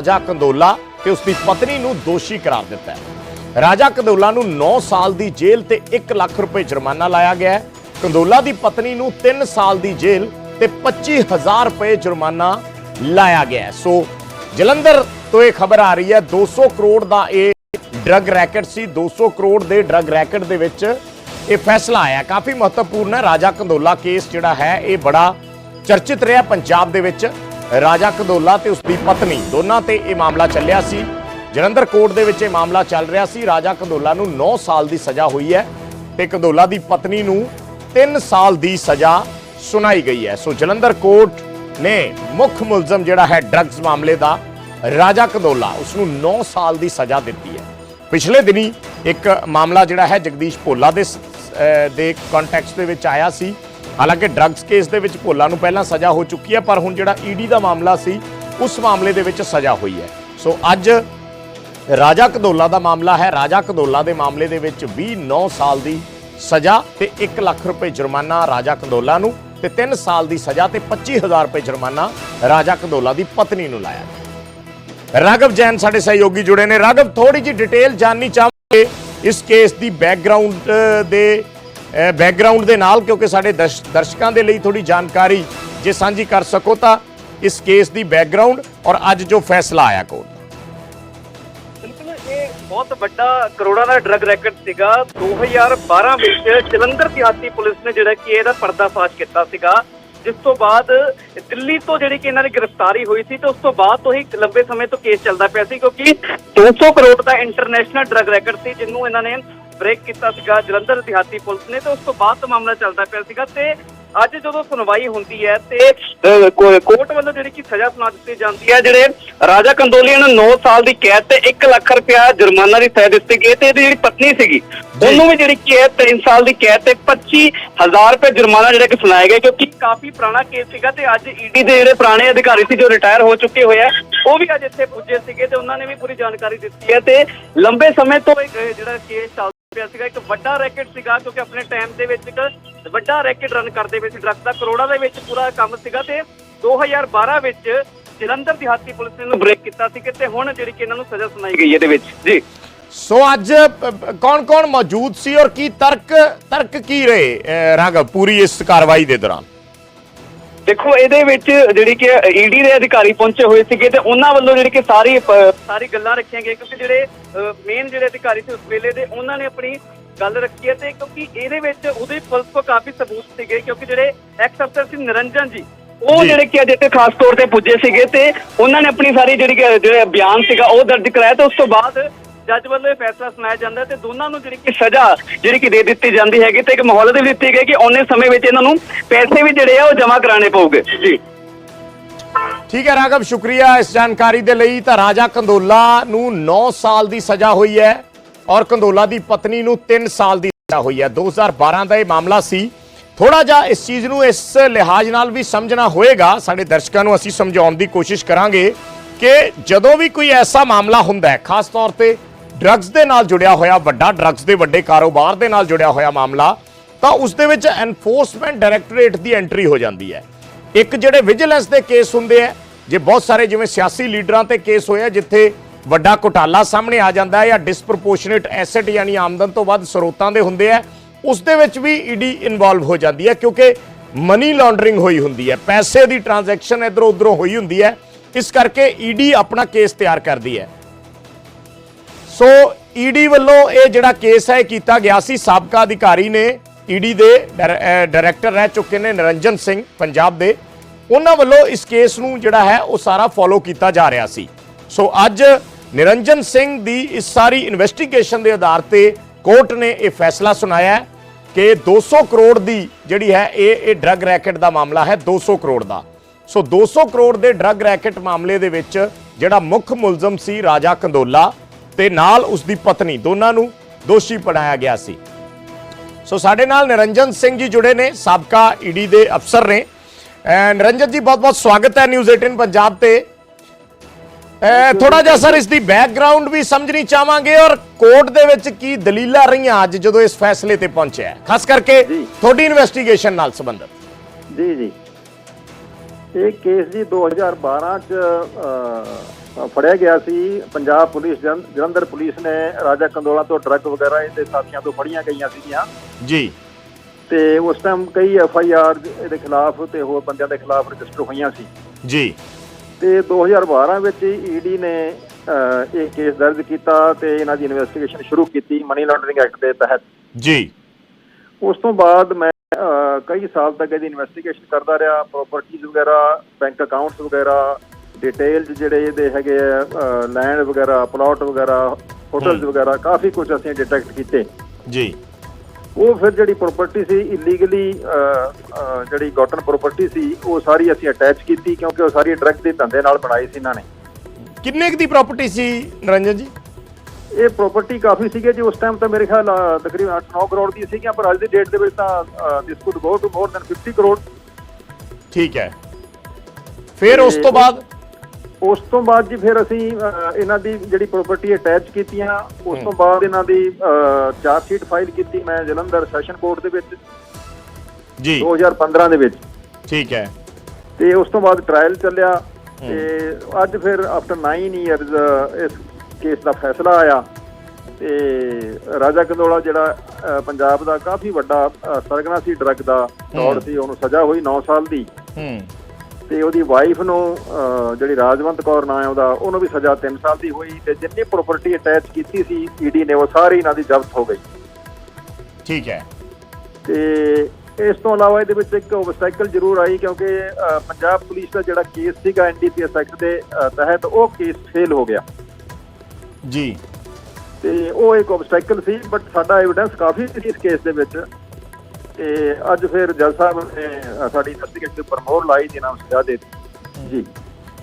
ਰਾਜਾ ਕੰਦੋਲਾ ਤੇ ਉਸ ਦੀ ਪਤਨੀ ਨੂੰ ਦੋਸ਼ੀ ਕਰਾਰ ਦਿੱਤਾ ਹੈ। ਰਾਜਾ ਕੰਦੋਲਾ ਨੂੰ 9 ਸਾਲ ਦੀ ਜੇਲ੍ਹ ਤੇ 1 ਲੱਖ ਰੁਪਏ ਜੁਰਮਾਨਾ ਲਾਇਆ ਗਿਆ ਹੈ। ਕੰਦੋਲਾ ਦੀ ਪਤਨੀ ਨੂੰ 3 ਸਾਲ ਦੀ ਜੇਲ੍ਹ ਤੇ 25000 ਰੁਪਏ ਜੁਰਮਾਨਾ ਲਾਇਆ ਗਿਆ ਹੈ। ਸੋ ਜਲੰਧਰ ਤੋਂ ਇਹ ਖਬਰ ਆ ਰਹੀ ਹੈ 200 ਕਰੋੜ ਦਾ ਇਹ ਡਰੱਗ ਰੈਕਟ ਸੀ। 200 ਕਰੋੜ ਦੇ ਡਰੱਗ ਰੈਕਟ ਦੇ ਵਿੱਚ ਇਹ ਫੈਸਲਾ ਆਇਆ। ਕਾਫੀ ਮਹੱਤਵਪੂਰਨ ਹੈ, ਰਾਜਾ ਕੰਦੋਲਾ ਕੇਸ ਜਿਹੜਾ ਹੈ, ਇਹ ਬੜਾ ਚਰਚਿਤ ਰਿਹਾ ਪੰਜਾਬ ਦੇ ਵਿੱਚ। ਰਾਜਾ ਕਦੋਲਾ ਤੇ ਉਸ ਦੀ ਪਤਨੀ, ਦੋਨਾਂ ਤੇ ਇਹ ਮਾਮਲਾ ਚੱਲਿਆ ਸੀ। ਜਲੰਧਰ ਕੋਰਟ ਦੇ ਵਿੱਚ ਇਹ ਮਾਮਲਾ ਚੱਲ ਰਿਹਾ ਸੀ। ਰਾਜਾ ਕੰਦੋਲਾ ਨੂੰ 9 ਸਾਲ ਦੀ ਸਜ਼ਾ ਹੋਈ ਹੈ ਤੇ ਕੰਦੋਲਾ ਦੀ ਪਤਨੀ ਨੂੰ 3 ਸਾਲ ਦੀ ਸਜ਼ਾ ਸੁਣਾਈ ਗਈ ਹੈ। ਸੋ ਜਲੰਧਰ ਕੋਰਟ ਨੇ ਮੁੱਖ ਮੁਲਜ਼ਮ ਜਿਹੜਾ ਹੈ ਡਰੱਗਸ ਮਾਮਲੇ ਦਾ ਰਾਜਾ ਕਦੋਲਾ ਉਸ ਨੂੰ 9 ਸਾਲ ਦੀ ਸਜ਼ਾ ਦਿੱਤੀ ਹੈ। ਪਿਛਲੇ ਦਿਨੀ ਇੱਕ ਮਾਮਲਾ ਜਿਹੜਾ ਹੈ ਜਗਦੀਸ਼ ਭੋਲਾ ਦੇ ਸ- ਦੇ ਕੰਟੈਕਸਟ ਦੇ ਵਿੱਚ ਆਇਆ ਸੀ। ਹਾਲਾਂਕਿ ਡਰੱਗਸ ਕੇਸ ਦੇ ਵਿੱਚ ਭੋਲਾ ਨੂੰ ਪਹਿਲਾਂ ਸਜ਼ਾ ਹੋ ਚੁੱਕੀ ਹੈ, ਪਰ ਹੁਣ ਜਿਹੜਾ ਈਡੀ ਦਾ ਮਾਮਲਾ ਸੀ, ਉਸ ਮਾਮਲੇ ਦੇ ਵਿੱਚ ਸਜ਼ਾ ਹੋਈ ਹੈ। ਸੋ ਅੱਜ ਰਾਜਾ ਕਦੋਲਾ ਦਾ ਮਾਮਲਾ ਹੈ। ਰਾਜਾ ਕਦੋਲਾ ਦੇ ਮਾਮਲੇ ਦੇ ਵਿੱਚ ਵੀ 9 ਸਾਲ ਦੀ ਸਜ਼ਾ ਤੇ 1 ਲੱਖ ਰੁਪਏ ਜੁਰਮਾਨਾ ਰਾਜਾ ਕਦੋਲਾ ਨੂੰ ਤੇ 3 ਸਾਲ ਦੀ ਸਜ਼ਾ ਤੇ 25000 ਰੁਪਏ ਜੁਰਮਾਨਾ ਰਾਜਾ ਕਦੋਲਾ ਦੀ ਪਤਨੀ ਨੂੰ ਲਾਇਆ ਗਿਆ। ਰਾਘਵ ਜੈਨ ਸਾਡੇ ਸਹਿਯੋਗੀ ਜੁੜੇ ਨੇ। ਰਾਘਵ ਥੋੜੀ ਜੀ ਡਿਟੇਲ ਜਾਣਨੀ ਚਾਹਾਂਗੇ ਇਸ ਕੇਸ ਦੀ ਬੈਕਗ੍ਰਾਉਂਡ ਦੇ ਬੈਕਗ੍ਰਾਉਂਡ ਦੇ ਨਾਲ, ਕਿਉਂਕਿ ਸਾਡੇ ਦਰਸ਼- ਦਰਸ਼ਕਾਂ ਦੇ ਲਈ ਥੋੜੀ ਜਾਣਕਾਰੀ ਜੇ ਸਾਂਝੀ ਕਰ ਸਕੋ ਤਾਂ ਇਸ ਕੇਸ ਦੀ ਬੈਕਗ੍ਰਾਉਂਡ ਔਰ ਅੱਜ ਜੋ ਫੈਸਲਾ ਆਇਆ ਕੋਰਟ ਦਾ। ਬਹੁਤ ਵੱਡਾ ਕਰੋੜਾਂ ਦਾ ਡਰੱਗ ਰੈਕਟ ਸੀਗਾ। 2012 ਵਿੱਚ ਜਲੰਧਰ ਦਿਹਾਤੀ ਪੁਲਿਸ ਨੇ ਜਿਹੜਾ ਕਿ ਇਹਦਾ ਪਰਦਾਫਾਸ਼ ਕੀਤਾ ਸੀਗਾ। ਜਿਸ ਤੋਂ ਬਾਅਦ ਦਿੱਲੀ ਤੋਂ ਜਿਹੜੀ ਕਿ ਇਹਨਾਂ ਦੀ ਗ੍ਰਿਫਤਾਰੀ ਹੋਈ ਸੀ, ਤੇ ਉਸ ਤੋਂ ਬਾਅਦ ਤੋਂ ਹੀ ਲੰਬੇ ਸਮੇਂ ਤੋਂ ਕੇਸ ਚੱਲਦਾ ਪਿਆ ਸੀ, ਕਿਉਂਕਿ 200 ਕਰੋੜ ਦਾ ਇੰਟਰਨੈਸ਼ਨਲ ਡਰੱਗ ਰੈਕਟ ਸੀ, ਜਿਹਨੂੰ ਇਹਨਾਂ ਨੇ ਬ੍ਰੇਕ ਕੀਤਾ ਸੀਗਾ ਜਲੰਧਰ ਦਿਹਾਤੀ ਪੁਲਿਸ ਨੇ ਤੇ ਉਸ ਤੋਂ ਬਾਅਦ ਤੋਂ ਮਾਮਲਾ ਚੱਲਦਾ ਪਿਆ ਸੀਗਾ ਤੇ ਅੱਜ ਜਦੋਂ ਸੁਣਵਾਈ ਹੁੰਦੀ ਹੈ ਤੇ ਕੋਰਟ ਵੱਲੋਂ ਜਿਹੜੀ ਕਿ ਸਜ਼ਾ ਸੁਣਾ ਦਿੱਤੀ ਜਾਂਦੀ ਹੈ ਜਿਹੜੇ ਰਾਜਾ ਕੰਦੋਲੀਆ ਨੂੰ 9 ਸਾਲ ਦੀ ਕੈਦ ਤੇ 1 ਲੱਖ ਰੁਪਇਆ ਜੁਰਮਾਨਾ ਦੀ ਸਜ਼ਾ ਦਿੱਤੀ ਗਈ ਤੇ ਇਹਦੀ ਜਿਹੜੀ ਪਤਨੀ ਸੀਗੀ ਉਹਨੂੰ ਵੀ ਜਿਹੜੀ ਕਿ ਹੈ 3 ਸਾਲ ਦੀ ਕੈਦ ਤੇ 25000 ਰੁਪਏ ਜੁਰਮਾਨਾ ਜਿਹੜਾ ਕਿ ਸੁਣਾਇਆ ਗਿਆ ਕਿਉਂਕਿ ਕਾਫੀ ਪੁਰਾਣਾ ਕੇਸ ਸੀਗਾ ਤੇ ਅੱਜ ਈਡੀ ਦੇ ਜਿਹੜੇ ਪੁਰਾਣੇ ਅਧਿਕਾਰੀ ਸੀ ਜੋ ਰਿਟਾਇਰ ਹੋ ਚੁੱਕੇ ਹੋਏ ਆ ਉਹ ਵੀ ਅੱਜ ਇੱਥੇ ਪੁੱਜੇ ਸੀਗੇ ਤੇ ਉਹਨਾਂ ਨੇ ਵੀ ਪੂਰੀ ਜਾਣਕਾਰੀ ਦਿੱਤੀ ਹੈ ਤੇ ਲੰਬੇ ਸਮੇਂ ਤੋਂ ਇਹ ਜਿਹੜਾ ਕੇਸ ਚੱਲ ਪਿਆ ਸੀਗਾ ਇੱਕ ਵੱਡਾ ਰੈਕਟ ਸੀਗਾ ਕਿਉਂਕਿ ਆਪਣੇ ਟਾਈਮ ਦੇ ਵਿੱਚ ਇੱਕ ਵੱਡਾ ਰੈਕਟ ਰਨ ਕਰਦੇ ਪਏ ਸੀ ਡਰੱਗ ਦਾ। ਕਰੋੜਾਂ ਦੇ ਵਿੱਚ ਪੂਰਾ ਕੰਮ ਸੀਗਾ ਤੇ 2012 ਵਿੱਚ ਜਲੰਧਰ ਦਿਹਾਤੀ ਪੁਲਿਸ ਨੇ ਇਹਨੂੰ ਬ੍ਰੇਕ ਕੀਤਾ ਸੀ ਕਿ ਤੇ ਹੁਣ ਜਿਹੜੀ ਕਿ ਇਹਨਾਂ ਨੂੰ ਸਜ਼ਾ ਸੁਣਾਈ ਗਈ ਇਹਦੇ ਵਿੱਚ। ਜੀ। ਸੋ ਅੱਜ ਕੌਣ ਕੌਣ ਮੌਜੂਦ ਸੀ ਔਰ ਕੀ ਤਰਕ ਤਰਕ ਕੀ ਰਹੇ ਰਾਘਵ ਪੂਰੀ ਇਸ ਕਾਰਵਾਈ ਦੇ ਦੌਰਾਨ? ਦੇਖੋ ਇਹਦੇ ਵਿੱਚ ਜਿਹੜੀ ਕਿ ਈਡੀ ਦੇ ਅਧਿਕਾਰੀ ਪਹੁੰਚੇ ਹੋਏ ਸੀਗੇ ਤੇ ਉਹਨਾਂ ਵੱਲੋਂ ਜਿਹੜੀ ਕਿ ਸਾਰੀ ਸਾਰੀ ਗੱਲਾਂ ਰੱਖੀਆਂ ਗਈਆਂ ਕਿਉਂਕਿ ਜਿਹੜੇ ਮੇਨ ਜਿਹੜੇ ਅਧਿਕਾਰੀ ਸੀ ਉਸ ਵੇਲੇ ਦੇ ਉਹਨਾਂ ਨੇ ਆਪਣੀ ਗੱਲ ਰੱਖੀ ਹੈ ਤੇ ਕਿਉਂਕਿ ਇਹਦੇ ਵਿੱਚ ਉਹਦੇ ਪੁਲਿਸ ਕੋ ਕਾਫੀ ਸਬੂਤ ਸੀਗੇ ਕਿਉਂਕਿ ਜਿਹੜੇ ਐਕਸ ਅਫਸਰ ਸੀ ਨਿਰੰਜਨ ਜੀ ਉਹ। ਜਿਹੜੇ ਕਿ ਅੱਜ ਇੱਥੇ ਖਾਸ ਤੌਰ ਤੇ ਪੁੱਜੇ ਸੀਗੇ ਤੇ ਉਹਨਾਂ ਨੇ ਆਪਣੀ ਸਾਰੀ ਜਿਹੜੀ ਜਿਹੜਾ ਬਿਆਨ ਸੀਗਾ ਉਹ ਦਰਜ ਕਰਾਇਆ ਤੇ ਉਸ ਤੋਂ ਬਾਅਦ ਜੱਜ ਵੱਲੋਂ ਇਹ ਫੈਸਲਾ ਸੁਣਾਇਆ ਜਾਂਦਾ ਤੇ ਦੋਨਾਂ ਨੂੰ ਜਿਹੜੀ ਕਿ ਸਜ਼ਾ ਜਿਹੜੀ ਕਿ ਦੇ ਦਿੱਤੀ ਜਾਂਦੀ ਹੈਗੀ ਤੇ ਇੱਕ ਮਾਹੌਲ ਦੇ ਵੀ ਦਿੱਤੀ ਗਈ ਕਿ ਉਹਨੇ ਸਮੇਂ ਵਿੱਚ ਇਹਨਾਂ ਨੂੰ ਪੈਸੇ ਵੀ ਜਿਹੜੇ ਆ ਉਹ ਜਮ੍ਹਾਂ ਕਰਾਣੇ ਪਊਗੇ। ਜੀ। ਠੀਕ ਹੈ ਰਾਘਵ ਸ਼ੁਕਰੀਆ ਇਸ ਜਾਣਕਾਰੀ ਦੇ ਲਈ। ਤਾਂ ਰਾਜਾ ਕੰਦੋਲਾ ਨੂੰ 9 ਸਾਲ ਦੀ ਸਜ਼ਾ ਹੋਈ ਹੈ। ਔਰ ਕੰਦੋਲਾ ਦੀ ਪਤਨੀ ਨੂੰ 3 ਸਾਲ ਦੀ ਸਜ਼ਾ ਹੋਈ ਹੈ। 2012 ਦਾ ਇਹ ਮਾਮਲਾ ਸੀ। ਥੋੜਾ ਜਿਹਾ ਇਸ ਚੀਜ਼ ਨੂੰ ਇਸ ਲਿਹਾਜ਼ ਨਾਲ ਵੀ ਸਮਝਣਾ ਹੋਏਗਾ। ਸਾਡੇ ਦਰਸ਼ਕਾਂ ਨੂੰ ਅਸੀਂ ਸਮਝਾਉਣ ਦੀ ਕੋਸ਼ਿਸ਼ ਕਰਾਂਗੇ ਕਿ ਜਦੋਂ ਵੀ ਕੋਈ ਐਸਾ ਮਾਮਲਾ ਹੁੰਦਾ ਹੈ, ਖਾਸ ਤੌਰ ਤੇ ਡਰੱਗਸ ਦੇ ਨਾਲ ਜੁੜਿਆ ਹੋਇਆ ਵੱਡਾ ਡਰੱਗਸ ਦੇ ਵੱਡੇ ਕਾਰੋਬਾਰ ਦੇ ਨਾਲ ਜੁੜਿਆ ਹੋਇਆ ਮਾਮਲਾ, ਤਾਂ ਉਸ ਦੇ ਵਿੱਚ ਐਨਫੋਰਸਮੈਂਟ ਡਾਇਰੈਕਟੋਰੇਟ ਦੀ ਐਂਟਰੀ ਹੋ ਜਾਂਦੀ ਹੈ। ਇੱਕ ਜਿਹੜੇ ਵਿਜੀਲੈਂਸ ਦੇ ਕੇਸ ਹੁੰਦੇ ਆ ਜੇ ਬਹੁਤ ਸਾਰੇ ਜਿਵੇਂ ਸਿਆਸੀ ਲੀਡਰਾਂ ਤੇ ਕੇਸ ਹੋਇਆ ਜਿੱਥੇ ਵੱਡਾ ਘੁਟਾਲਾ ਸਾਹਮਣੇ ਆ ਜਾਂਦਾ ਹੈ ਜਾਂ ਡਿਸਪ੍ਰੋਪੋਰਸ਼ਨੇਟ ਐਸੈਟ ਯਾਨੀ ਆਮਦਨ ਤੋਂ ਵੱਧ ਸਰੋਤਾਂ ਦੇ ਹੁੰਦੇ ਆ, ਉਸ ਦੇ ਵਿੱਚ ਵੀ ਈਡੀ ਇਨਵੋਲਵ ਹੋ ਜਾਂਦੀ ਹੈ ਕਿਉਂਕਿ ਮਨੀ ਲਾਂਡਰਿੰਗ ਹੋਈ ਹੁੰਦੀ ਹੈ, ਪੈਸੇ ਦੀ ਟ੍ਰਾਂਜੈਕਸ਼ਨ ਇਧਰੋਂ ਉਧਰੋਂ ਹੋਈ ਹੁੰਦੀ ਹੈ, ਇਸ ਕਰਕੇ ਈਡੀ ਆਪਣਾ ਕੇਸ ਤਿਆਰ ਕਰਦੀ ਹੈ। ਸੋ ਈਡੀ ਵੱਲੋਂ ਇਹ ਜਿਹੜਾ ਕੇਸ ਹੈ ਇਹ ਕੀਤਾ ਗਿਆ ਸੀ, ਸਾਬਕਾ ਅਧਿਕਾਰੀ ਨੇ ਈਡੀ ਦੇ ਡਾਇਰ- ਡਾਇਰੈਕਟਰ ਰਹਿ ਚੁੱਕੇ ਨੇ ਨਿਰੰਜਨ ਸਿੰਘ, ਪੰਜਾਬ ਦੇ। ਉਹਨਾਂ ਵੱਲੋਂ ਇਸ ਕੇਸ ਨੂੰ ਜਿਹੜਾ ਹੈ ਉਹ ਸਾਰਾ ਫੋਲੋ ਕੀਤਾ ਜਾ ਰਿਹਾ ਸੀ। ਸੋ ਅੱਜ ਨਿਰੰਜਨ ਸਿੰਘ ਦੀ ਇਸ ਸਾਰੀ ਇਨਵੈਸਟੀਗੇਸ਼ਨ ਦੇ ਆਧਾਰ ਤੇ ਕੋਰਟ ਨੇ ਇਹ ਫੈਸਲਾ ਸੁਣਾਇਆ ਹੈ ਕਿ 200 ਕਰੋੜ ਦੀ ਜਿਹੜੀ ਹੈ ਇਹ ਇਹ ਡਰੱਗ ਰੈਕਟ ਦਾ ਮਾਮਲਾ ਹੈ 200 ਕਰੋੜ ਦਾ। ਸੋ 200 ਕਰੋੜ ਦੇ ਡਰੱਗ ਰੈਕਟ ਮਾਮਲੇ ਦੇ ਵਿੱਚ ਜਿਹੜਾ ਮੁੱਖ ਮੁਲਜ਼ਮ ਸੀ ਰਾਜਾ ਕੰਦੋਲਾ ਤੇ ਨਾਲ ਉਸ ਦੀ ਪਤਨੀ, ਦੋਨਾਂ ਨੂੰ ਦੋਸ਼ੀ ਬਣਾਇਆ ਗਿਆ ਸੀ। ਸੋ ਸਾਡੇ ਨਾਲ ਨਿਰੰਜਨ ਸਿੰਘ ਜੀ ਜੁੜੇ ਨੇ, ਸਾਬਕਾ ਈਡੀ ਦੇ ਅਫਸਰ ਨੇ। ਨਿਰੰਜਨ ਜੀ, ਬਹੁਤ-ਬਹੁਤ ਸਵਾਗਤ ਹੈ ਨਿਊਜ਼ 18 ਪੰਜਾਬ ਤੇ। ਥੋੜਾ ਜਿਹਾ ਸਰ ਇਸ ਦੀ ਬੈਕਗ੍ਰਾਉਂਡ ਵੀ ਸਮਝਣੀ ਚਾਹਾਂਗੇ ਔਰ ਕੋਰਟ ਦੇ ਵਿੱਚ ਕੀ ਦਲੀਲਾਂ ਰਹੀਆਂ ਅੱਜ ਜਦੋਂ ਇਸ ਫੈਸਲੇ ਤੇ ਪਹੁੰਚਿਆ? ਖਾਸ ਕਰਕੇ। ਤੁਹਾਡੀ ਇਨਵੈਸਟੀਗੇਸ਼ਨ ਨਾਲ ਸੰਬੰਧਿਤ। ਜੀ ਜੀ। ਇਹ ਕੇਸ ਜੀ 2012 ਚ ਫੜਿਆ ਗਿਆ ਸੀ। ਪੰਜਾਬ ਪੁਲਿਸ ਜਲੰ- ਜਲੰਧਰ ਪੁਲਿਸ ਨੇ ਰਾਜਾ ਕੰਦੋਲਾ ਤੋਂ ਡਰੱਗ ਵਗੈਰਾ ਇਹਦੇ ਸਾਥੀਆਂ ਤੋਂ ਫੜੀਆਂ ਗਈਆਂ ਸੀਗੀਆਂ। ਜੀ। ਤੇ ਉਸ ਟਾਈਮ ਕਈ ਐਫ ਆਈ ਆਰ ਇਹਦੇ ਖਿਲਾਫ ਤੇ ਹੋਰ ਬੰਦਿਆਂ ਦੇ ਖਿਲਾਫ ਰਜਿਸਟਰ ਹੋਈਆਂ ਸੀ। ਜੀ। ਤੇ 2012 ਵਿੱਚ ਈਡੀ ਨੇ ਅ, ਇਹ ਕੇਸ ਦਰਜ ਕੀਤਾ ਤੇ ਇਹਨਾਂ ਦੀ ਇਨਵੈਸਟੀਗੇਸ਼ਨ ਸ਼ੁਰੂ ਕੀਤੀ ਮਨੀ ਲਾਂਡਰਿੰਗ ਐਕਟ ਦੇ ਤਹਿਤ। ਜੀ। ਉਸ ਤੋਂ ਬਾਅਦ ਮੈਂ ਕਈ ਸਾਲ ਤੱਕ ਇਹਦੀ ਇਨਵੈਸਟੀਗੇਸ਼ਨ ਕਰਦਾ ਰਿਹਾ ਪ੍ਰਾਪਰਟੀਆਂ ਵਗੈਰਾ ਬੈਂਕ ਅਕਾਊਂਟਸ ਵਗੈਰਾ ਡਿਟੇਲਸ ਜਿਹੜੇ ਇਹਦੇ ਹੈਗੇ ਆ ਲੈਂਡ ਵਗੈਰਾ ਪਲਾਟ ਵਗੈਰਾ ਹੋਟਲਸ ਵਗੈਰਾ ਕਾਫੀ ਕੁਝ ਅਸੀਂ ਡਿਟੈਕਟ ਕੀਤੇ। ਜੀ। ਉਹ ਫਿਰ ਜਿਹੜੀ ਪ੍ਰਾਪਰਟੀ ਸੀ ਇਲੀਗਲੀ ਜਿਹੜੀ ਗਾਟਨ ਪ੍ਰਾਪਰਟੀ ਸੀ ਉਹ ਸਾਰੀ ਅਸੀਂ ਅਟੈਚ ਕੀਤੀ ਕਿਉਂਕਿ ਉਹ ਸਾਰੀ ਡਰੱਗ ਦੇ ਧੰਦੇ ਨਾਲ ਬਣਾਈ ਸੀ ਇਹਨਾਂ ਨੇ। ਕਿੰਨੇ ਕੁ ਦੀ ਪ੍ਰਾਪਰਟੀ ਸੀ ਨਰਿੰਜਨ ਜੀ? ਇਹ ਪ੍ਰਾਪਰਟੀ ਕਾਫੀ ਸੀਗੇ ਜੀ ਉਸ ਟਾਈਮ ਤਾਂ ਮੇਰੇ ਖਿਆਲ ਤਕਰੀਬਨ 8-9 ਕਰੋੜ ਦੀ ਸੀਗੀਆਂ ਪਰ ਅੱਜ ਦੀ ਡੇਟ ਦੇ ਵਿੱਚ ਤਾਂ this could go to more than 50 crore. ਠੀਕ ਹੈ। ਫਿਰ ਉਸ ਤੋਂ ਬਾਅਦ? ਉਸ ਤੋਂ ਬਾਅਦ ਜੀ ਫਿਰ ਅਸੀਂ ਇਹਨਾਂ ਦੀ ਜਿਹੜੀ ਪ੍ਰਾਪਰਟੀ ਅਟੈਚ ਕੀਤੀਆਂ ਉਸ ਤੋਂ ਬਾਅਦ ਇਹਨਾਂ ਦੀ ਚਾਰਜ ਸ਼ੀਟ ਫਾਈਲ ਕੀਤੀ ਮੈਂ ਜਲੰਧਰ ਸੈਸ਼ਨ ਕੋਰਟ ਦੇ ਵਿੱਚ। ਜੀ। 2015 ਦੇ ਵਿੱਚ। ਠੀਕ ਹੈ। ਤੇ ਉਸ ਤੋਂ ਬਾਅਦ ਟ੍ਰਾਇਲ ਚੱਲਿਆ। ਤੇ ਅੱਜ ਫਿਰ ਆਫਟਰ 9 ਇਅਰਸ ਇਸ ਕੇਸ ਦਾ ਫੈਸਲਾ ਆਇਆ। ਤੇ ਰਾਜਾ ਕੰਦੋਲਾ ਜਿਹੜਾ ਪੰਜਾਬ ਦਾ ਕਾਫੀ ਵੱਡਾ ਸਰਗਨਾ ਸੀ ਡਰੱਗ ਦਾ ਦੌੜ ਸੀ ਉਹਨੂੰ ਸਜ਼ਾ ਹੋਈ 9 ਸਾਲ ਦੀ। ਹੂੰ। ਤੇ ਉਹਦੀ ਵਾਈਫ ਨੂੰ ਜਿਹੜੀ ਰਾਜਵੰਤ ਕੌਰ ਨਾਂ ਹੈ ਉਹਦਾ ਉਹਨੂੰ ਵੀ ਸਜ਼ਾ 3 ਸਾਲ ਦੀ ਹੋਈ ਤੇ ਜਿੰਨੀ ਪ੍ਰਾਪਰਟੀ ਅਟੈਚ ਕੀਤੀ ਸੀ ਈਡੀ ਨੇ ਉਹ ਸਾਰੀ ਇਹਨਾਂ ਦੀ ਜ਼ਬਤ ਹੋ ਗਈ। ਠੀਕ ਹੈ। ਤੇ ਇਸ ਤੋਂ ਇਲਾਵਾ ਇਹਦੇ ਵਿੱਚ ਇੱਕ ਓਬਸਟੈਕਲ ਜ਼ਰੂਰ ਆਈ ਕਿਉਂਕਿ ਪੰਜਾਬ ਪੁਲਿਸ ਦਾ ਜਿਹੜਾ ਕੇਸ ਸੀਗਾ ਐਨਡੀਪੀਐਸ ਐਕਟ ਦੇ ਤਹਿਤ ਉਹ ਕੇਸ ਫੇਲ ਹੋ ਗਿਆ। ਜੀ। ਤੇ ਉਹ ਇੱਕ ਓਬਸਟੈਕਲ ਸੀ ਬਟ ਸਾਡਾ ਐਵੀਡੈਂਸ ਕਾਫੀ ਸੀ ਇਸ ਕੇਸ ਦੇ ਵਿੱਚ। ਤੇ ਅੱਜ ਫਿਰ ਜੱਜ ਸਾਹਿਬ ਨੇ ਸਾਡੀ ਇਨਵੈਸਟੀਗੇਸ਼ਨ ਦੇ ਉੱਪਰ ਮੋਹਰ ਲਾਈ ਜਿਹਨਾਂ ਨੂੰ ਸਜ਼ਾ ਦੇ ਦਿੱਤੀ। ਜੀ।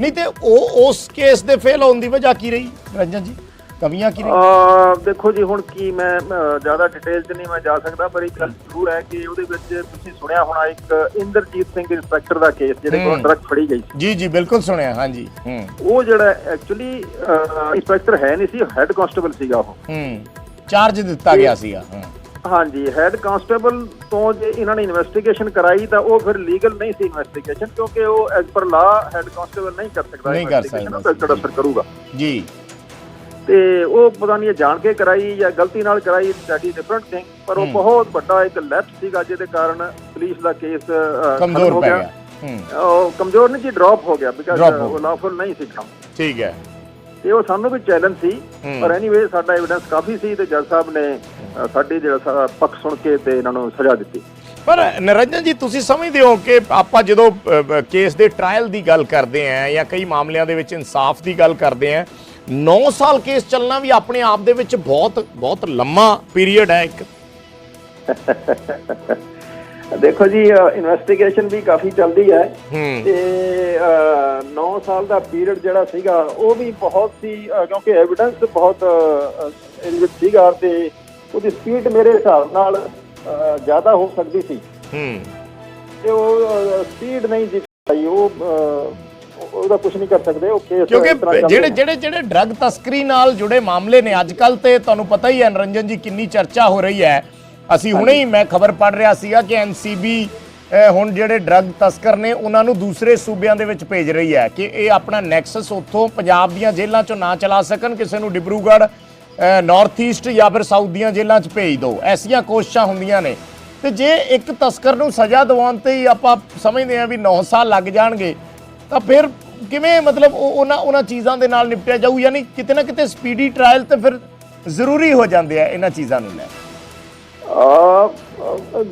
ਨਹੀਂ ਤੇ ਉਹ ਉਸ ਕੇਸ ਦੇ ਫੇਲ ਹੋਣ ਦੀ ਵਜ੍ਹਾ ਕੀ ਰਹੀ ਰੰਜਨ ਜੀ? ਕਮੀਆਂ ਕੀ ਰਹੀ ਆ ਦੇਖੋ ਜੀ ਹੁਣ ਕੀ ਮੈਂ ਜ਼ਿਆਦਾ ਡਿਟੇਲ 'ਚ ਨਹੀਂ ਮੈਂ ਜਾ ਸਕਦਾ ਪਰ ਇੱਕ ਗੱਲ ਜ਼ਰੂਰ ਹੈ ਕਿ ਉਹਦੇ ਵਿੱਚ ਤੁਸੀਂ ਸੁਣਿਆ ਹੋਣਾ ਇੱਕ ਇੰਦਰਜੀਤ ਸਿੰਘ ਇੰਸਪੈਕਟਰ ਦਾ ਕੇਸ ਜਿਹਦੇ ਕੋਲ। ਡਰੱਗ ਫੜੀ ਗਈ ਸੀ। ਜੀ ਜੀ ਬਿਲਕੁਲ ਸੁਣਿਆ ਹਾਂਜੀ ਉਹ ਜਿਹੜਾ ਐਕਚੁਅਲੀ ਇੰਸਪੈਕਟਰ ਹੈ ਨਹੀਂ ਸੀ ਹੈੱਡ ਕਾਂਸਟੇਬਲ ਸੀਗਾ ਉਹ। ਹੂੰ ਚਾਰਜ ਦਿੱਤਾ ਗਿਆ ਸੀਗਾ ਹੂੰ। ਹਾਂਜੀ ਹੈੱਡ ਕਾਂਸਟੇਬਲ ਤੋਂ ਜੇ ਇਹਨਾਂ ਨੇ ਇਨਵੈਸਟੀਗੇਸ਼ਨ ਕਰਾਈ ਤਾਂ ਉਹ ਫਿਰ ਲੀਗਲ ਨਹੀਂ ਸੀ ਇਨਵੈਸਟੀਗੇਸ਼ਨ ਕਿਉਂਕਿ ਉਹ ਐਜ਼ ਪਰ ਲਾ ਹੈੱਡ ਕਾਂਸਟੇਬਲ ਨਹੀਂ ਕਰ ਸਕਦਾ ਨਹੀਂ ਕਰ ਸਕਦਾ। ਡਾਕਟਰ ਅਸਰ ਕਰੂਗਾ। ਜੀ। ਤੇ ਉਹ ਪਤਾ ਨਹੀਂ ਇਹ ਜਾਣ ਕੇ ਕਰਾਈ ਜਾਂ ਗਲਤੀ ਨਾਲ ਕਰਾਈ ਇਜ਼ ਡਿਫਰੈਂਟ ਥਿੰਗ ਪਰ ਉਹ। ਬਹੁਤ ਵੱਡਾ ਇੱਕ ਲੈਫਟ ਸੀਗਾ ਜਿਹਦੇ ਕਾਰਨ ਪੁਲਿਸ ਦਾ ਕੇਸ ਕਮਜ਼ੋਰ ਪੈ ਗਿਆ। ਹੂੰ। ਉਹ ਕਮਜ਼ੋਰ ਨਹੀਂ ਜੀ ਡ੍ਰੌਪ ਹੋ ਗਿਆ ਬਿਕਾਜ਼ ਉਹ ਲਾਫੁਲ ਨਹੀਂ ਸੀ ਕੰਮ। ਠੀਕ ਹੈ। ਤੇ ਉਹ ਸਾਨੂੰ ਵੀ ਚੈਲੰਜ ਸੀ। ਪਰ ਐਨੀਵੇ ਸਾਡਾ ਐਵੀਡੈਂਸ ਕਾਫੀ ਸੀ ਤੇ ਜੱਜ ਸਾਹਿਬ ਨੇ ਸਾਡੀ ਜਿਹੜਾ ਪੱਖ ਸੁਣ ਕੇ ਤੇ ਇਹਨਾਂ ਨੂੰ ਸਜ਼ਾ ਦਿੱਤੀ ਪਰ ਨਿਰੰਜਨ ਜੀ ਤੁਸੀਂ ਸਮਝਦੇ ਹੋ ਕਿ ਆਪਾਂ ਜਦੋਂ ਕੇਸ ਦੇ ਟ੍ਰਾਇਲ ਦੀ ਗੱਲ ਕਰਦੇ ਆਂ ਜਾਂ ਕਈ ਮਾਮਲਿਆਂ ਦੇ ਵਿੱਚ ਇਨਸਾਫ ਦੀ ਗੱਲ ਕਰਦੇ ਆਂ 9 ਸਾਲ ਕੇਸ ਚੱਲਣਾ ਵੀ ਆਪਣੇ ਆਪ ਦੇ ਵਿੱਚ ਬਹੁਤ ਬਹੁਤ ਲੰਮਾ ਪੀਰੀਅਡ ਹੈ ਇੱਕ ਦੇਖੋ ਜੀ ਇਨਵੈਸਟੀਗੇਸ਼ਨ ਵੀ ਕਾਫੀ ਚੱਲਦੀ ਹੈ। ਤੇ 9 ਸਾਲ ਦਾ ਪੀਰੀਅਡ ਜਿਹੜਾ ਸੀਗਾ ਉਹ ਵੀ ਬਹੁਤ ਸੀ ਕਿਉਂਕਿ ਐਵੀਡੈਂਸ ਬਹੁਤ ਇਹਦੇ ਸੀਗਾ ਤੇ ਉਹਦੀ ਸਪੀਡ ਮੇਰੇ ਹਿਸਾਬ ਨਾਲ ਜ਼ਿਆਦਾ ਹੋ ਸਕਦੀ ਸੀ। ਹੂੰ। ਤੇ ਉਹ ਸਪੀਡ ਨਹੀਂ ਪਾਈ ਉਹ ਉਹਦਾ ਕੁਝ ਨਹੀਂ ਕਰ ਸਕਦੇ ਉਹ ਕੇਸ ਕਿਉਂਕਿ ਜਿਹੜੇ ਜਿਹੜੇ ਜਿਹੜੇ ਡਰੱਗ ਤਸਕਰੀ ਨਾਲ ਜੁੜੇ ਮਾਮਲੇ ਨੇ ਅੱਜ ਕੱਲ ਤੇ ਤੁਹਾਨੂੰ ਪਤਾ ਹੀ ਹੈ ਨਰਿੰਜਨ ਜੀ ਕਿੰਨੀ ਚਰਚਾ ਹੋ ਰਹੀ ਹੈ। ਅਸੀਂ ਹੁਣੇ ਹੀ ਮੈਂ ਖਬਰ ਪੜ ਰਿਹਾ ਸੀਗਾ ਕਿ ਐਨਸੀਬੀ ਹੁਣ ਜਿਹੜੇ ਡਰੱਗ ਤਸਕਰ ਨੇ ਉਹਨਾਂ ਨੂੰ ਦੂਸਰੇ ਸੂਬਿਆਂ ਦੇ ਵਿੱਚ ਭੇਜ ਰਹੀ ਹੈ ਕਿ ਇਹ ਆਪਣਾ ਨੈਕਸਸ ਉੱਥੋਂ ਪੰਜਾਬ ਦੀਆਂ ਜੇਲ੍ਹਾਂ ਚੋਂ ਨਾ ਚਲਾ ਸਕਣ ਕਿਸੇ ਨੂੰ ਡਿਬਰੂਗੜ੍ਹ ਨਾਰਥ ਈਸਟ ਜਾਂ ਫਿਰ ਸਾਊਥ ਦੀਆਂ ਜੇਲ੍ਹਾਂ 'ਚ ਭੇਜ ਦਿਓ ਐਸੀਆਂ ਕੋਸ਼ਿਸ਼ਾਂ ਹੁੰਦੀਆਂ ਨੇ। ਤੇ ਜੇ ਇੱਕ ਤਸਕਰ ਨੂੰ ਸਜ਼ਾ ਦਿਵਾਉਣ ਤੇ ਹੀ ਆਪਾਂ ਸਮਝਦੇ ਹਾਂ ਵੀ 9 ਸਾਲ ਲੱਗ ਜਾਣਗੇ ਤਾਂ ਫਿਰ ਕਿਵੇਂ ਮਤਲਬ ਉਹ ਉਹਨਾਂ ਉਹਨਾਂ ਚੀਜ਼ਾਂ ਦੇ ਨਾਲ ਨਿਪਟਿਆ ਜਾਊ? ਯਾਨੀ ਕਿਤੇ ਨਾ ਕਿਤੇ ਸਪੀਡੀ ਟ੍ਰਾਇਲ ਤੇ ਫਿਰ ਜ਼ਰੂਰੀ ਹੋ ਜਾਂਦੇ ਆ ਇਹਨਾਂ ਚੀਜ਼ਾਂ ਨੂੰ ਲੈ। ਆ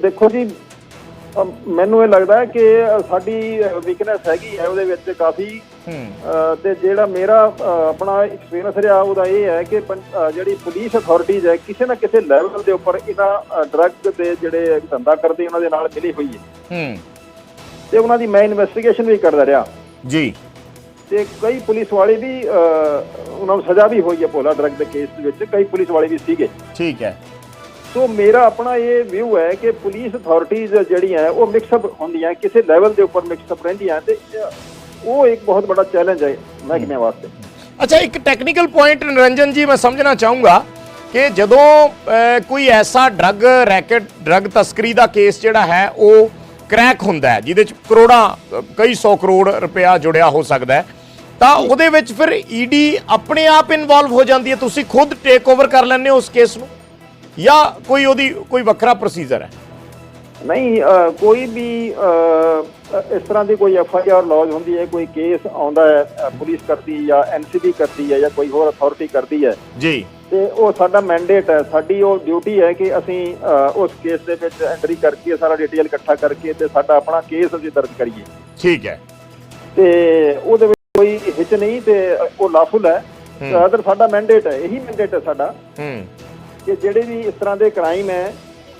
ਦੇਖੋ ਜੀ ਮੈਨੂੰ ਇਹ ਲੱਗਦਾ ਹੈ ਕਿ ਸਾਡੀ ਵੀਕਨੈਸ ਹੈਗੀ ਹੈ ਉਹਦੇ ਵਿੱਚ ਕਾਫੀ ਤੇ ਜਿਹੜਾ ਮੇਰਾ ਆਪਣਾ ਐਕਸਪੀਰੀਅੰਸ ਰਿਹਾ ਉਹਦਾ ਇਹ ਹੈ ਕਿ ਜਿਹੜੀ ਪੁਲਿਸ ਅਥਾਰਟੀਜ਼ ਹੈ ਕਿਸੇ ਨਾ ਕਿਸੇ ਲੈਵਲ ਦੇ ਉੱਪਰ ਇਹਨਾਂ ਡਰੱਗ ਦੇ ਜਿਹੜੇ ਧੰਦਾ ਕਰਦੇ ਉਹਨਾਂ ਦੇ ਨਾਲ ਮਿਲੀ ਹੋਈ ਹੈ। ਹੂੰ। ਤੇ ਉਹਨਾਂ ਦੀ ਮੈਂ ਇਨਵੈਸਟੀਗੇਸ਼ਨ ਵੀ ਕਰਦਾ ਰਿਹਾ। ਜੀ। ਤੇ ਕਈ ਪੁਲਿਸ ਵਾਲੇ ਵੀ ਉਹਨਾਂ ਨੂੰ ਸਜ਼ਾ ਵੀ ਹੋਈ ਹੈ ਭੋਲਾ ਡਰੱਗ ਦੇ ਕੇਸ ਦੇ ਵਿੱਚ ਕਈ ਪੁਲਿਸ ਵਾਲੇ ਵੀ ਸੀਗੇ। ਠੀਕ ਹੈ। ਸੋ ਮੇਰਾ ਆਪਣਾ ਇਹ ਵਿਊ ਹੈ ਕਿ ਪੁਲਿਸ ਅਥਾਰਟੀਜ਼ ਜਿਹੜੀਆਂ ਉਹ ਮਿਕਸਅਪ ਹੁੰਦੀਆਂ, ਕਿਸੇ ਲੈਵਲ ਦੇ ਉੱਪਰ ਮਿਕਸਅਪ ਰਹਿੰਦੀਆਂ ਤੇ ਉਹ ਇੱਕ ਬਹੁਤ ਵੱਡਾ ਚੈਲੰਜ ਹੈ ਮਹਿਕਮੇ ਵਾਸਤੇ। ਅੱਛਾ, ਇੱਕ ਟੈਕਨੀਕਲ ਪੁਆਇੰਟ ਨਿਰੰਜਨ ਜੀ, ਮੈਂ ਸਮਝਣਾ ਚਾਹੂੰਗਾ ਕਿ ਜਦੋਂ ਕੋਈ ਐਸਾ ਡਰੱਗ ਰੈਕਟ ਡਰੱਗ ਤਸਕਰੀ ਦਾ ਕੇਸ ਜਿਹੜਾ ਹੈ, ਉਹ ਕ੍ਰੈਕ ਹੁੰਦਾ ਹੈ, ਜਿਹਦੇ ਚ ਕਰੋੜਾਂ, ਕਈ 100 ਕਰੋੜ ਰੁਪਇਆ ਜੁੜਿਆ ਹੋ ਸਕਦਾ ਹੈ, ਤਾਂ ਉਹਦੇ ਵਿੱਚ ਫਿਰ ਈਡੀ ਆਪਣੇ ਆਪ ਇਨਵੋਲਵ ਹੋ ਜਾਂਦੀ ਹੈ। ਤੁਸੀਂ ਖੁਦ ਟੇਕ ਓਵਰ ਕਰ ਲੈਂਦੇ ਹੋ ਉਸ ਕੇਸ ਨੂੰ। ਜਾਂ ਕੋਈ ਉਹਦੀ ਕੋਈ ਵੱਖਰਾ ਪ੍ਰੋਸੀਜਰ ਹੈ? ਨਹੀਂ ਕੋਈ ਵੀ ਇਸ ਤਰ੍ਹਾਂ ਦੀ ਕੋਈ ਐਫ ਆਈ ਆਰ ਲੌਜ ਹੁੰਦੀ ਹੈ ਕੋਈ ਕੇਸ ਆਉਂਦਾ ਹੈ ਪੁਲਿਸ ਕਰਦੀ ਜਾਂ ਐਨਸੀਬੀ ਕਰਦੀ ਹੈ ਜਾਂ ਕੋਈ ਹੋਰ ਅਥਾਰਟੀ ਕਰਦੀ ਹੈ ਜੀ। ਤੇ ਉਹ ਸਾਡਾ ਮੈਂਡੇਟ ਹੈ। ਸਾਡੀ ਉਹ ਡਿਊਟੀ ਹੈ ਕਿ ਅਸੀਂ ਉਸ ਕੇਸ ਦੇ ਵਿੱਚ ਐਂਟਰੀ ਕਰਕੇ ਸਾਰਾ ਡਿਟੇਲ ਇਕੱਠਾ ਕਰਕੇ ਤੇ ਸਾਡਾ ਆਪਣਾ ਕੇਸ ਅਸੀਂ ਦਰਜ ਕਰੀਏ। ਠੀਕ ਹੈ। ਤੇ ਉਹਦੇ ਵਿੱਚ ਕੋਈ ਹਿੱਚ ਨਹੀਂ ਤੇ ਉਹ ਲਾਫੁਲ ਹੈ। ਹੂੰ। ਅਦਰ ਸਾਡਾ ਮੈਂਡੇਟ ਹੈ ਇਹੀ ਮੈਂਡੇਟ ਹੈ ਸਾਡਾ। ਹੂੰ। ਕਿ ਜਿਹੜੇ ਵੀ ਇਸ ਤਰ੍ਹਾਂ ਦੇ ਕ੍ਰਾਈਮ ਹੈ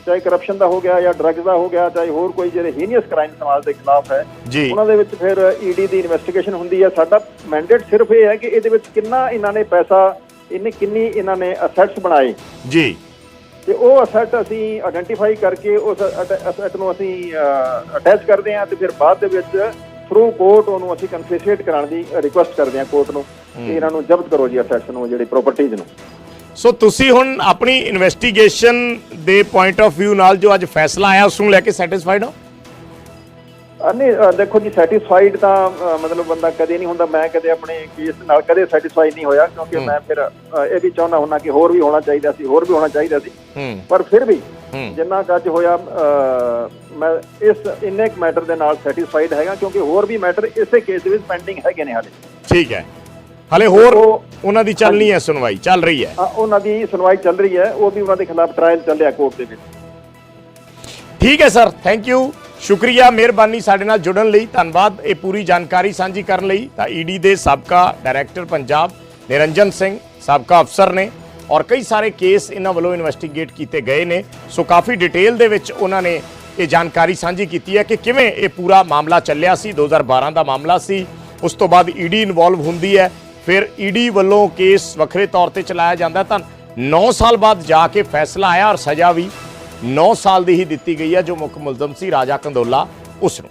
ਚਾਹੇ ਕਰਪਸ਼ਨ ਦਾ ਹੋ ਗਿਆ ਜਾਂ ਡਰੱਗਸ ਦਾ ਹੋ ਗਿਆ ਚਾਹੇ ਹੋਰ ਕੋਈ ਜਿਹੜੇ ਹੀਨੀਅਸ ਕ੍ਰਾਈਮ ਸਮਾਜ ਦੇ ਖਿਲਾਫ ਹੈ ਉਹਨਾਂ ਦੇ ਵਿੱਚ ਫਿਰ ਈਡੀ ਦੀ ਇਨਵੈਸਟੀਗੇਸ਼ਨ ਹੁੰਦੀ ਹੈ। ਸਾਡਾ ਮੈਂਡੇਟ ਸਿਰਫ ਇਹ ਹੈ ਕਿ ਇਹਦੇ ਵਿੱਚ ਕਿੰਨਾ ਇਹਨਾਂ ਨੇ ਪੈਸਾ ਇਹਨੇ ਕਿੰਨੀ ਇਹਨਾਂ ਨੇ ਅਸੈਟਸ ਬਣਾਏ। ਜੀ। ਤੇ ਉਹ ਅਸੈਟ ਅਸੀਂ ਆਇਡੈਂਟੀਫਾਈ ਕਰਕੇ ਉਸ ਅਸੈਟ ਨੂੰ ਅਸੀਂ ਅਟੈਚ ਕਰਦੇ ਹਾਂ ਤੇ ਫਿਰ ਬਾਅਦ ਦੇ ਵਿੱਚ ਥਰੂ ਕੋਰਟ ਉਹਨੂੰ ਅਸੀਂ ਕਨਫਿਸਕੇਟ ਕਰਾਉਣ ਦੀ ਰਿਕੁਐਸਟ ਕਰਦੇ ਹਾਂ ਕੋਰਟ ਨੂੰ ਕਿ ਇਹਨਾਂ ਨੂੰ ਜ਼ਬਤ ਕਰੋ ਜੀ ਅਸੈਟਸ ਨੂੰ ਜਿਹੜੀ ਪ੍ਰਾਪਰਟੀਜ਼ ਨੂੰ। ਸੋ ਤੁਸੀਂ ਹੁਣ ਆਪਣੀ ਇਨਵੈਸਟੀਗੇਸ਼ਨ ਦੇ ਪੁਆਇੰਟ ਆਫ View ਨਾਲ ਜੋ ਅੱਜ ਫੈਸਲਾ ਆਇਆ ਉਸ ਨੂੰ ਲੈ ਕੇ ਸੈਟੀਸਫਾਈਡ ਹੋ? ਅ, ਨਹੀਂ ਅ, ਦੇਖੋ ਜੀ ਸੈਟੀਸਫਾਈਡ ਤਾਂ ਮਤਲਬ ਬੰਦਾ ਕਦੇ ਨਹੀਂ ਹੁੰਦਾ। ਮੈਂ ਕਦੇ ਆਪਣੇ ਕੇਸ ਨਾਲ ਕਦੇ ਸੈਟੀਸਫਾਈ ਨਹੀਂ ਹੋਇਆ ਕਿਉਂਕਿ ਮੈਂ ਫਿਰ ਇਹ ਵੀ ਚਾਹੁੰਦਾ ਹੁੰਦਾ ਕਿ ਹੋਰ ਵੀ ਹੋਣਾ ਚਾਹੀਦਾ ਸੀ ਹੋਰ ਵੀ ਹੋਣਾ ਚਾਹੀਦਾ ਸੀ। ਹੂੰ। ਪਰ ਫਿਰ ਵੀ ਹੂੰ। ਜਿੰਨਾ ਕੁ ਅੱਜ ਹੋਇਆ ਮੈਂ ਇਸ ਇੰਨੇ ਕੁ ਮੈਟਰ ਦੇ ਨਾਲ ਸੈਟੀਸਫਾਈਡ ਹੈਗਾ ਕਿਉਂਕਿ ਹੋਰ ਵੀ ਮੈਟਰ ਇਸੇ ਕੇਸ ਦੇ ਵਿੱਚ ਪੈਂਡਿੰਗ ਹੈਗੇ ਨੇ ਹਾਲੇ। ਠੀਕ ਹੈ। ਹਲੇ ਹੋਰ ਉਹ- ਉਹਨਾਂ ਦੀ ਚੱਲਣੀ ਹੈ ਸੁਣਵਾਈ ਚੱਲ ਰਹੀ ਹੈ। ਉਹਨਾਂ ਦੀ ਸੁਣਵਾਈ ਚੱਲ ਰਹੀ ਹੈ ਉਹ ਵੀ ਉਹਨਾਂ ਦੇ ਖਿਲਾਫ ਟ੍ਰਾਇਲ ਚੱਲਿਆ ਕੋਰਟ ਦੇ ਵਿੱਚ। ਠੀਕ ਹੈ ਸਰ ਥੈਂਕ ਯੂ ਸ਼ੁਕਰੀਆ ਮਿਹਰਬਾਨੀ ਸਾਡੇ ਨਾਲ ਜੁੜਨ ਲਈ ਧੰਨਵਾਦ। ਇਹ ਪੂਰੀ ਜਾਣਕਾਰੀ ਸਾਂਝੀ ਕਰਨ ਲਈ ਤਾਂ ਈਡੀ ਦੇ ਸਾਬਕਾ ਡਾਇਰੈਕਟਰ ਪੰਜਾਬ ਨਿਰੰਜਨ ਸਿੰਘ ਸਾਬਕਾ ਅਫਸਰ ਨੇ ਔਰ ਕਈ ਸਾਰੇ ਕੇਸ ਇਹਨਾਂ ਵੱਲੋਂ ਇਨਵੈਸਟੀਗੇਟ ਕੀਤੇ ਗਏ ਨੇ। ਸੋ ਕਾਫੀ ਡਿਟੇਲ ਦੇ ਵਿੱਚ ਉਹਨਾਂ ਨੇ ਇਹ ਜਾਣਕਾਰੀ ਸਾਂਝੀ ਕੀਤੀ ਹੈ ਕਿ ਕਿਵੇਂ ਇਹ ਪੂਰਾ ਮਾਮਲਾ ਚੱਲਿਆ ਸੀ 2012 ਦਾ ਮਾਮਲਾ ਸੀ। ਉਸ ਤੋਂ ਬਾਅਦ ਈਡੀ ਇਨਵੋਲਵ ਹੁੰਦੀ ਹੈ। ਫਿਰ ਈਡੀ ਵੱਲੋਂ ਕੇਸ ਵੱਖਰੇ ਤੌਰ ਤੇ ਚਲਾਇਆ ਜਾਂਦਾ ਤਾਂ 9 ਸਾਲ ਬਾਅਦ ਜਾ ਕੇ ਫੈਸਲਾ ਆਇਆ ਔਰ ਸਜ਼ਾ ਵੀ 9 ਸਾਲ ਦੀ ਹੀ ਦਿੱਤੀ ਗਈ ਹੈ, ਜੋ ਮੁੱਖ ਮੁਲਜ਼ਮ ਸੀ ਰਾਜਾ ਕੰਦੋਲਾ, ਉਸ ਨੂੰ।